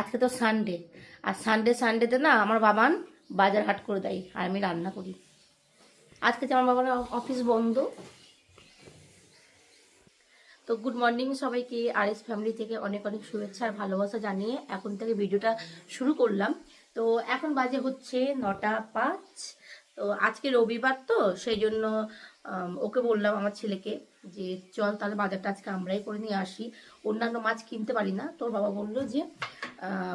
আজকে তো সানডে আর সানডে সানডেতে না আমার বাবান বাজার হাট করে দেয়, আর আমি রান্না করি। আজকে যে আমার বাবার অফিস বন্ধ। তো গুড মর্নিং সবাইকে আর এস ফ্যামিলি থেকে অনেক অনেক শুভেচ্ছা আর ভালোবাসা জানিয়ে এখন থেকে ভিডিওটা শুরু করলাম। তো এখন বাজে হচ্ছে নটা পাঁচ। তো আজকে রবিবার তো, সেই জন্য ওকে বললাম আমার ছেলেকে যে, চল তাহলে বাজারটা আজকে আমরাই করে নিয়ে আসি। অন্যান্য মাছ কিনতে পারি না। তোর বাবা বলল যে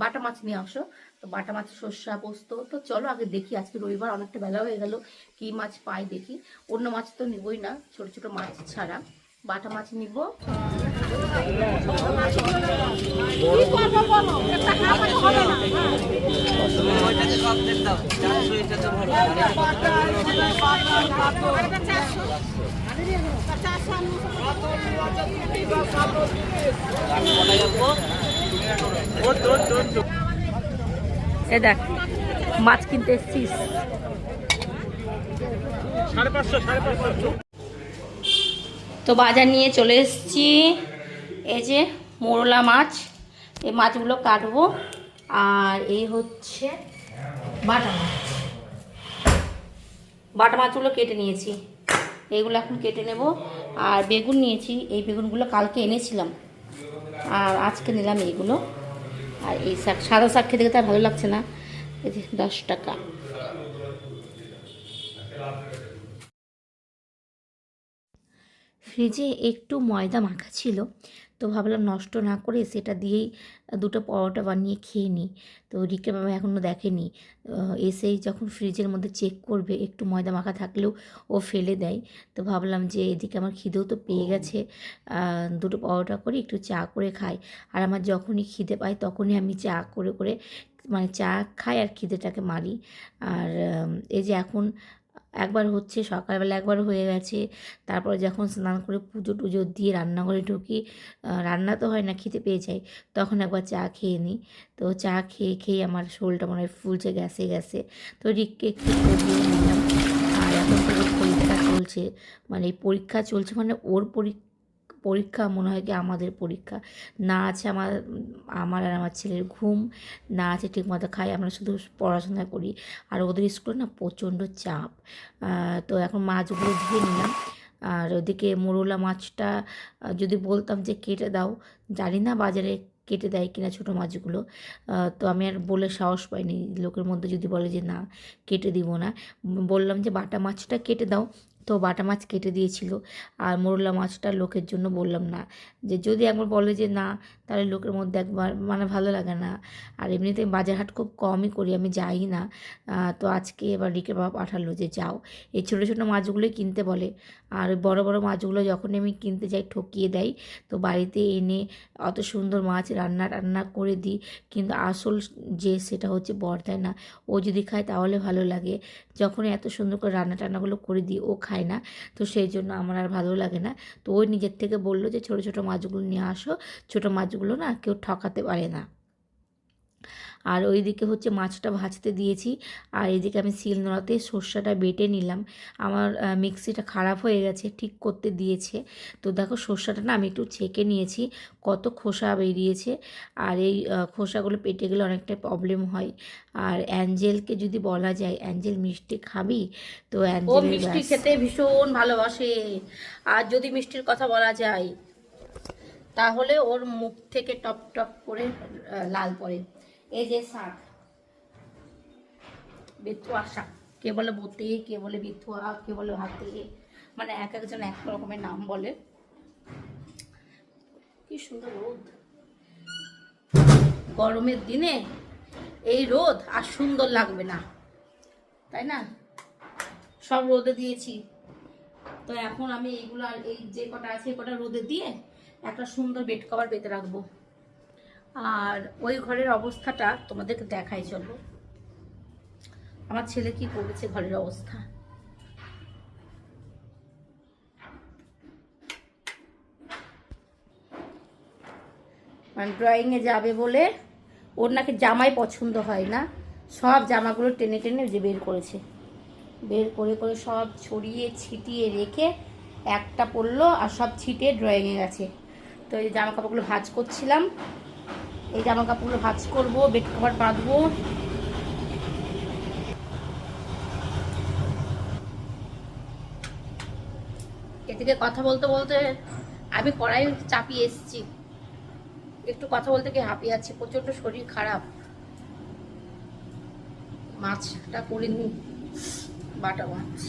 বাটা মাছ নিয়ে আসো। তো বাটা মাছ, সর্ষা, পোস্ত। তো চলো আগে দেখি, আজকে রবিবার অনেকটা বেলা হয়ে গেল। কি মাছ পাই দেখি। অন্য মাছ তো নিবই না, ছোট ছোট মাছ ছাড়া। বাটা মাছ নিব। এ দেখ, মাছ কিনতে এসছিস। তো বাজার নিয়ে চলে এসেছি। এই যে মোরলা মাছ, এই মাছগুলো কাটবো। আর এই হচ্ছে বাটা মাছ। বাটা মাছগুলো কেটে নিয়েছি। এইগুলো এখন কেটে নেব। আর বেগুন নিয়েছি। এই বেগুনগুলো কালকে এনেছিলাম। আর আজকে নিলাম এইগুলো। আর এই শাক, সাদা শাক খেতে খেতে ভালো লাগছে না। এই দশ টাকা। ফ্রিজে একটু ময়দা মাখা ছিল তো ভাবলাম নষ্ট না করে সেটা দিয়েই দুটো পরোটা বানিয়ে খেয়ে নিই। তো রিকে বাবা এখনও দেখেনি। এসেই যখন ফ্রিজের মধ্যে চেক করবে একটু ময়দা মাখা থাকলেও ও ফেলে দেয়। তো ভাবলাম যে এদিকে আমার খিদেও তো পেয়ে গেছে। দুটো পরোটা করে একটু চা করে খাই। আর আমার যখনই খিদে পাই তখনই আমি চা করে করে মানে চা খাই আর খিদেটাকে মারি। আর এই যে এখন একবার হচ্ছে, সকালবেলা একবার হয়ে গেছে। তারপর যখন স্নান করে পুজো টুজো দিয়ে রান্নাঘরে ঢুকি রান্না তো হয় না খেতে পেয়ে যাই তখন একবার চা খেয়ে নিই। তো চা খেয়ে খেয়ে আমার শরীরটা মনে হয় ফুলছে, গ্যাসে গ্যাসে। তো রিককে নিলাম। আর এখন পরীক্ষা চলছে মানে পরীক্ষা চলছে মানে ওর পরীক্ষা পরীক্ষা মনে হয় কি আমাদের পরীক্ষা। না আছে আমার আমার আর আমার ছেলের ঘুম, না আছে ঠিকমতো খাই, আমরা শুধু পড়াশোনা করি। আর ওদের স্কুলে না প্রচণ্ড চাপ। তো এখন মাছগুলো ধুয়ে নিলাম। আর ওদিকে মোরলা মাছটা যদি বলতাম যে কেটে দাও, জানি না বাজারে কেটে দেয় কিনা ছোটো মাছগুলো। তো আমি আর বলে সাহস পাইনি। লোকের মধ্যে যদি বলে যে না, কেটে দিব না, বললাম যে বাটা মাছটা কেটে দাও তো বাটা মাছ কেটে দিয়েছিল। আর মোরলা মাছটা লোকের জন্য বললাম না। যে যদি একবার বলে যে, না তাহলে লোকের মধ্যে একবার মানে ভালো লাগে না। আর এমনিতে বাজার হাট খুব কমই করি, আমি যাই না। তো আজকে এবার রিকের বাবা পাঠালো যে, যাও। এই ছোটো ছোটো মাছগুলোই কিনতে বলে। আর বড় বড় মাছগুলো যখন আমি কিনতে যাই, ঠকিয়ে দেয় তো বাড়িতে এনে অত সুন্দর মাছ রান্না, টান্না করে দিই। কিন্তু আসল যে, সেটা হচ্ছে বর তাই না। ও যদি খায় তাহলে ভালো লাগে। যখন এত সুন্দর করে রান্না, টান্নাগুলো করে দিই, ও খায় না। তো সেই জন্য আমার আর ভালো লাগে না। তো ওই নিজের থেকে বলল যে, ছোটো ছোটো মাছগুলো নিয়ে আসো। ছোটো মাছগুলো না কেউ ঠকাতে পারে না। আর ওইদিকে হচ্ছে মাছটা ভাজতে দিয়েছি। আর এদিকে আমি শিল নোড়াতে সর্ষাটা বেটে নিলাম। আমার মিক্সিটা খারাপ হয়ে গেছে ঠিক করতে দিয়েছে। তো দেখো সর্ষাটা না আমি একটু ছেঁকে নিয়েছি কত খোসা বেরিয়েছে। আর এই খোসাগুলো পেটে গেলে অনেকটা প্রবলেম হয়। আর অ্যাঞ্জেলকে যদি বলা যায় অ্যাঞ্জেল মিষ্টি খাবি? তো অ্যাঞ্জেল মিষ্টি খেতে ভীষণ ভালোবাসে। আর যদি মিষ্টির কথা বলা যায় তাহলে ওর মুখ থেকে টপ টপ করে লাল পড়ে। এই যে শাক বেথুয়া শাক। কে বলে বতে, কে বলে বেথুয়া কে বলে হাতে মানে এক একজন এক রকমের নাম বলে। কি সুন্দর রোদ। গরমের দিনে এই রোদ আর সুন্দর লাগবে না, তাই না? সব রোদে দিয়েছি। তো এখন আমি এইগুলো আর এই যে কটা আছে কটা রোদে দিয়ে একটা সুন্দর বেড কভার পেতে রাখব। আর ওই ঘরের অবস্থাটা তোমাদেরকে দেখাই চলবো আমার ছেলে কি করেছে ঘরের অবস্থা? মানে ড্রয়িংয়ে যাবে বলে ওর নাকি জামাই পছন্দ হয় না। সব জামাগুলো টেনে টেনে যে বের করেছে। বের করে করে সব ছড়িয়ে, ছিটিয়ে রেখে একটা পড়ল আর সব ছিটে ড্রয়িংয়ে গেছে। তো এই জামা কাপড়গুলো ভাজ করছিলাম। এই জামা কাপড়গুলো ভাজ করব, বেড কভার বাঁধবো। এদিকে কথা বলতে বলতে আমি কড়াই চাপিয়ে এসেছি। একটু কথা বলতে গিয়ে হাঁপিয়ে যাচ্ছে প্রচণ্ড শরীর খারাপ। মাছটা করে নি বাটা মাছ।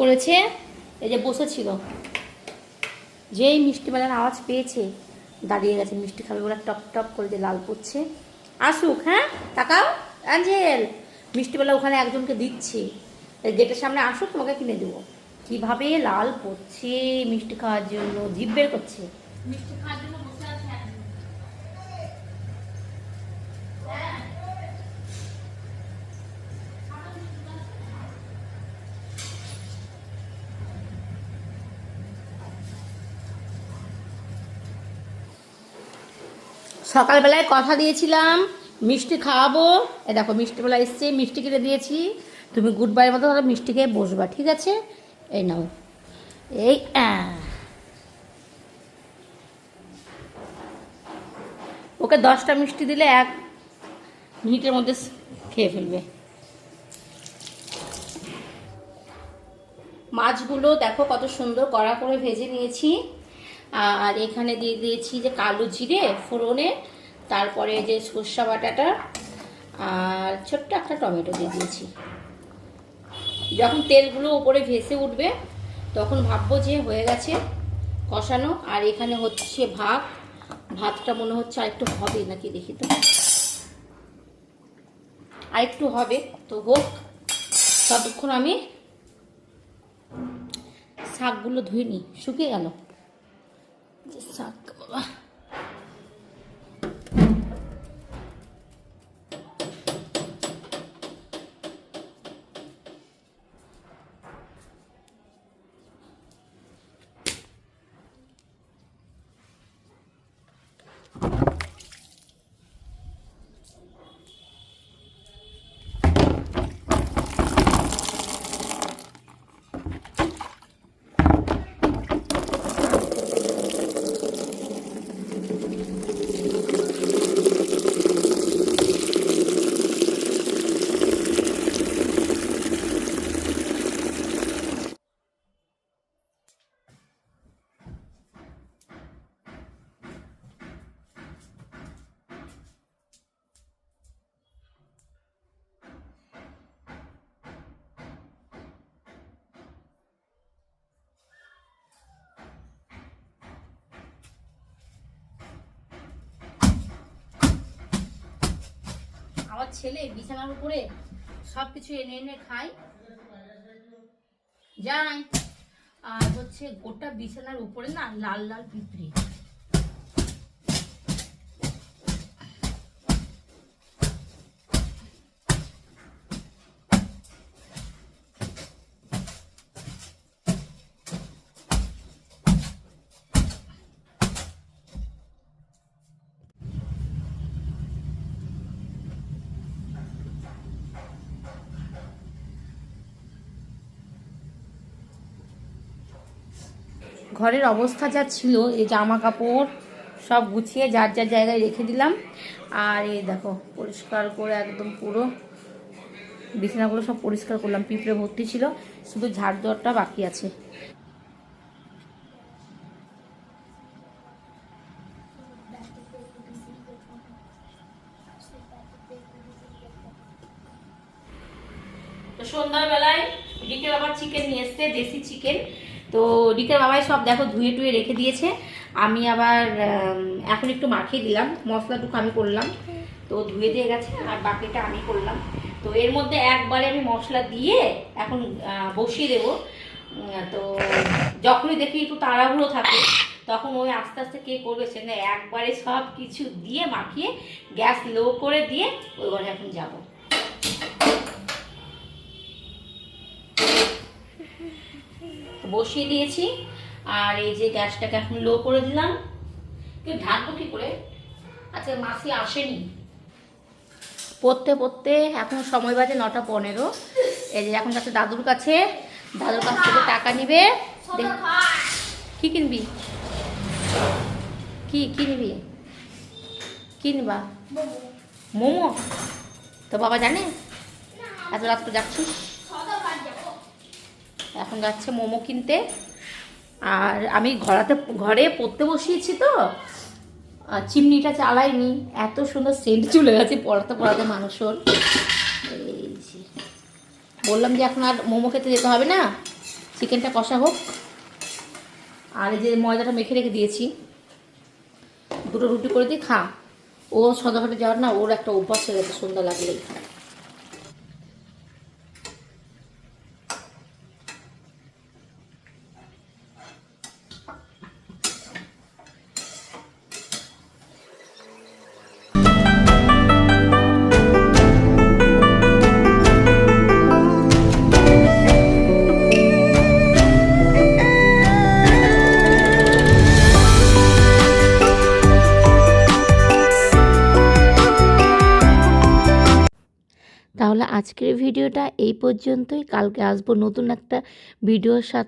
করেছে, এই যে বসেছিল। যেই মিষ্টি মিষ্টিবেলার আওয়াজ পেয়েছে, দাঁড়িয়ে গেছে, মিষ্টি খাবে বলে টপ টপ করে যে লাল পড়ছে। আসুক হ্যাঁ তাকাও, অ্যাঞ্জেল। মিষ্টিবেলা ওখানে একজনকে দিচ্ছি। গেটের সামনে আসুক, তোমাকে কিনে দেবো। কীভাবে লাল পড়ছে মিষ্টি খাওয়ার জন্য, জিভ বের করছে। মিষ্টি খাওয়ার জন্য সকালবেলায় কথা দিয়েছিলাম, মিষ্টি খাওয়াবো। এ দেখো মিষ্টিবেলা এসছে, মিষ্টি কিনে দিয়েছি। তুমি গুড বাইয়ের মতো মিষ্টি খেয়ে বসবা, ঠিক আছে? এই নাও। এই। ওকে দশটা মিষ্টি দিলে এক মিনিটের মধ্যে খেয়ে ফেলবে। মাছগুলো দেখো কত সুন্দর কড়া করে ভেজে নিয়েছি। আর এখানে দিয়ে দিয়েছি যে কালো জিরে ফোড়নে, তারপরে যে সর্ষা বাটাটা, আর ছোট্ট একটা টমেটো দিয়ে দিয়েছি। যখন তেলগুলো উপরে ভেসে উঠবে, তখন ভাববো যে হয়ে গেছে কষানো। আর এখানে হচ্ছে ভাত। ভাতটা মনে হচ্ছে আরেকটু হবে নাকি দেখি তো। আরেকটু হবে, তো হোক। ততক্ষণ আমি শাকগুলো ধুয়ে নিই। শুকিয়ে গেল। যে আমার ছেলে বিছানার উপরে সব কিছু এনে এনে খায়। যাই। আর হচ্ছে গোটা বিছানার উপরে না লাল লাল পিঁপড়ে। ঘরের অবস্থা যা ছিল, এই জামা কাপড় সব গুছিয়ে যার যার জায়গায় রেখে দিলাম। আর এই দেখো, পরিষ্কার করে একদম পুরো বিছানাগুলো সব পরিষ্কার করলাম, পিঁপড়ে ভর্তি ছিল, শুধু ঝাড় দেওয়ারটা বাকি আছে। সন্ধ্যাবেলায় বিকেল আবার চিকেন নিয়ে এসছে, দেশি চিকেন তো ডিকের বাবাই সব দেখো ধুয়ে টুয়ে রেখে দিয়েছে। আমি আবার এখন একটু মাখিয়ে দিলাম। মশলাটুকু আমি করলাম। তো ধুয়ে দিয়ে গেছে আর বাকিটা আমি করলাম। তো এর মধ্যে একবারে আমি মশলা দিয়ে এখন বসিয়ে দেবো। তো যখনই দেখি একটু তাড়াহুড়ো থাকে, তখন ওই আস্তে আস্তে কে করবে সেখানে একবারে সব কিছু দিয়ে মাখিয়ে গ্যাস লো করে দিয়ে ওই ঘরে এখন যাব। বসিয়ে দিয়েছি। আর এই যে গ্যাসটাকে এখন লো করে দিলাম। কিন্তু ঢাকবো কি করে? আচ্ছা মাসি আসেনি। পড়তে পড়তে এখন সময় বাজে নটা পনেরো। এই যে এখন যাচ্ছে দাদুর কাছে। দাদুর কাছ থেকে টাকা নিবে। কি কিনবি? কি কিনবি? কিনবা? মোমো। তো বাবা জানে? এত রাত করে যাচ্ছিস? এখন যাচ্ছে মোমো কিনতে। আর আমি ঘরাতে, ঘরে পড়তে বসিয়েছি তো চিমনিটা চালাইনি। এত সুন্দর সেন্ট চলে গেছে পড়াতে পড়াতে মানুষের। এই। বললাম যে এখন আর মোমো খেতে যেতে হবে না, চিকেনটা কষা হোক। আর যে ময়দাটা মেখে রেখে দিয়েছি। দুটো রুটি করে দিই খা। ও সদাঘাটে যাওয়ার না, ওর একটা অভ্যাস হয়ে গেছে সন্ধ্যা লাগলেই। আজকের ভিডিওটা এই পর্যন্তই। কালকে আসব নতুন একটা ভিডিওর সাথে।